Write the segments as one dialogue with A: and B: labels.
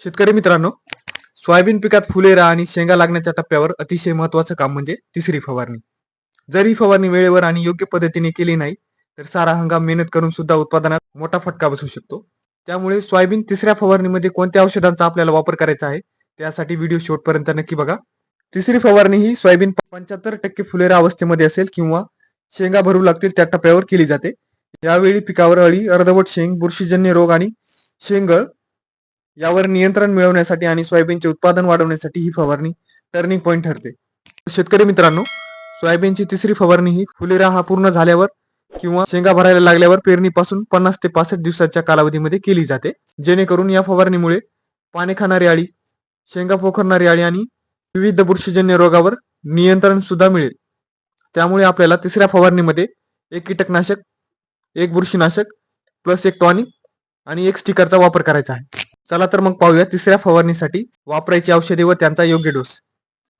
A: शेतकरी मित्रांनो सोयाबीन पिकात फुलेरा आणि शेंगा लागण्याच्या टप्प्यावर अतिशय महत्वाचं काम म्हणजे तिसरी फवारणी. जर ही फवारणी वेळेवर आणि योग्य पद्धतीने केली नाही तर सारा हंगाम मेहनत करून सुद्धा उत्पादनात मोठा फटका बसू शकतो. त्यामुळे सोयाबीन तिसऱ्या फवारणीमध्ये कोणत्या औषधांचा आपल्याला वापर करायचा आहे त्यासाठी व्हिडिओ शेवटपर्यंत नक्की बघा. तिसरी फवारणी ही सोयाबीन पंच्याहत्तर टक्के फुलेरा अवस्थेमध्ये असेल किंवा शेंगा भरू लागतील त्या टप्प्यावर केली जाते. यावेळी पिकावर अळी अर्धवट शेंग बुरशीजन्य रोग आणि शेंगळ यावर नियंत्रण मिळवण्यासाठी आणि सोयाबीनचे उत्पादन वाढवण्यासाठी ही फवारणी टर्निंग पॉईंट ठरते. शेतकरी मित्रांनो सोयाबीनची तिसरी फवारणी ही फुलेरा हा पूर्ण झाल्यावर किंवा शेंगा भरायला लागल्यावर पेरणीपासून पन्नास ते पासष्ट दिवसाच्या कालावधीमध्ये केली जाते. जेणेकरून या फवारणीमुळे पाने खाणारी अळी शेंगा पोखरणारी अळी आणि विविध बुरशीजन्य रोगावर नियंत्रण सुद्धा मिळेल. त्यामुळे आपल्याला तिसऱ्या फवारणीमध्ये एक कीटकनाशक एक बुरशीनाशक प्लस एक टॉनिक आणि एक स्टिकरचा वापर करायचा आहे. चला तर मग पाहूया तिसऱ्या फवारणीसाठी वापरायची औषधे व त्यांचा योग्य डोस.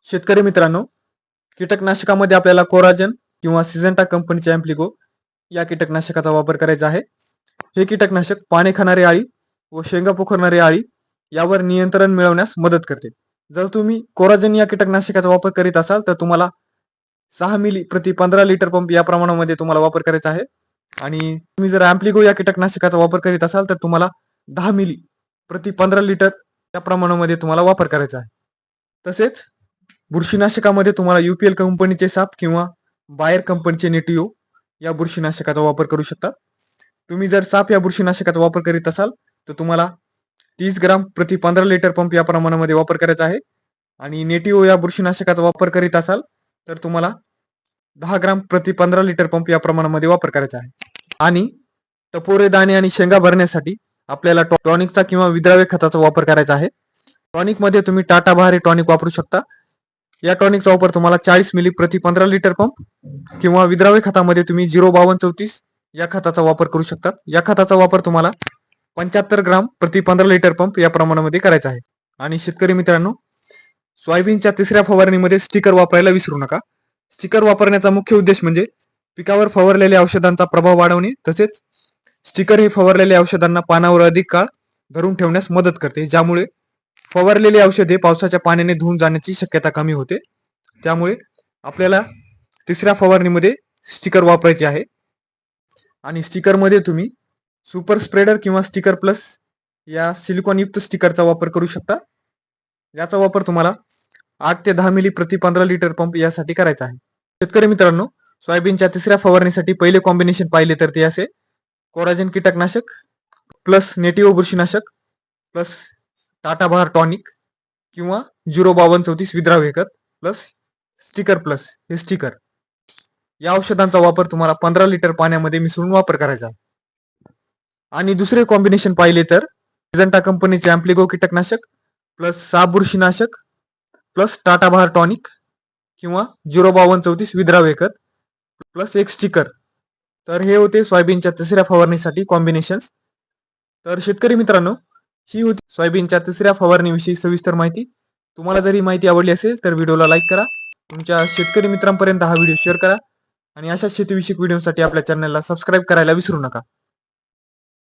A: शेतकरी मित्रांनो कीटकनाशकामध्ये आपल्याला कोराजन किंवा सिझंटा कंपनीचे अँप्लिगो या कीटकनाशकाचा वापर करायचा आहे. हे कीटकनाशक पाने खाणारी आळी व शेंगा पोखरणारी आळी यावर नियंत्रण मिळवण्यास मदत करते. जर तुम्ही कोराजन या कीटकनाशकाचा वापर करीत असाल तर तुम्हाला सहा मिली प्रति पंधरा लिटर पंप या प्रमाणामध्ये तुम्हाला वापर करायचा आहे. आणि तुम्ही जर अँप्लिगो या कीटकनाशकाचा वापर करीत असाल तर तुम्हाला दहा मिली प्रति पंधरा लिटर या प्रमाणामध्ये तुम्हाला वापर करायचा आहे. तसेच बुरशीनाशकामध्ये तुम्हाला युपीएल कंपनीचे साप किंवा बायर कंपनीचे नेटिओ या बुरशीनाशकाचा वापर करू शकता. तुम्ही जर साप या बुरशीनाशकाचा वापर करीत असाल तर तुम्हाला तीस ग्राम प्रति पंधरा लिटर पंप या प्रमाणामध्ये वापर करायचा आहे. आणि नेटिओ या बुरशीनाशकाचा वापर करीत असाल तर तुम्हाला दहा ग्राम प्रति पंधरा लिटर पंप या प्रमाणामध्ये वापर करायचा आहे. आणि टपोरे दाणे आणि शेंगा भरण्यासाठी आपल्याला टॉनिकचा किंवा विद्राव्य खताचा वापर करायचा आहे. टॉनिकमध्ये तुम्ही टाटा बहारे टॉनिक वापरू शकता. या टॉनिकचा वापर तुम्हाला चाळीस मिली प्रति पंधरा लिटर पंप किंवा विद्राव्य खतामध्ये तुम्ही झिरो बावन्न चौतीस या खताचा वापर करू शकता. या खताचा वापर तुम्हाला पंच्याहत्तर ग्राम प्रति पंधरा लिटर पंप या प्रमाणामध्ये करायचा आहे. आणि शेतकरी मित्रांनो सोयाबीनच्या तिसऱ्या फवारणीमध्ये स्टिकर वापरायला विसरू नका. स्टिकर वापरण्याचा मुख्य उद्देश म्हणजे पिकावर फवारलेल्या औषधांचा प्रभाव वाढवणे तसेच स्टिकर हे फवारलेल्या औषधांना पानावर अधिक काळ धरून ठेवण्यास मदत करते ज्यामुळे फवारलेली औषधे पावसाच्या पाण्याने धुवून जाण्याची शक्यता कमी होते. त्यामुळे आपल्याला तिसऱ्या फवारणीमध्ये स्टिकर वापरायचे आहे. आणि स्टिकरमध्ये तुम्ही सुपर स्प्रेडर किंवा स्टिकर प्लस या सिलिकॉन युक्त स्टिकरचा वापर करू शकता. याचा वापर तुम्हाला आठ ते दहा मिली प्रति पंधरा लिटर पंप यासाठी करायचा आहे. शेतकरी मित्रांनो सोयाबीनच्या तिसऱ्या फवारणीसाठी पहिले कॉम्बिनेशन पाहिले तर ते असे. कोराजन कीटकनाशक प्लस नेटिव्ह बुरशीनाशक प्लस टाटा बहार टॉनिक किंवा झिरो बावन्न चौतीस विद्राव्य खत प्लस स्टिकर प्लस हे स्टिकर. या औषधांचा वापर तुम्हाला पंधरा लिटर पाण्यामध्ये मिसळून वापर करायचा आणि दुसरे कॉम्बिनेशन पाहिले तर सिजंटा कंपनीचे अँप्लिगो कीटकनाशक प्लस सहा बुरशीनाशक प्लस टाटा बहार टॉनिक किंवा झिरो बावन्न चौतीस विद्राव्य खत प्लस एक स्टिकर. तर हे होते सोयाबीनच्या तिसऱ्या फवारणीसाठी कॉम्बिनेशन्स तर शेतकरी मित्रांनो ही होती सोयाबीनच्या तिसऱ्या फवारणीविषयी सविस्तर माहिती. तुम्हाला जर ही माहिती आवडली असेल तर व्हिडिओला लाईक करा. तुमच्या शेतकरी मित्रांपर्यंत हा व्हिडिओ शेअर करा. आणि अशा शेतीविषयक व्हिडिओसाठी आपल्या चॅनलला सबस्क्राईब करायला विसरू नका.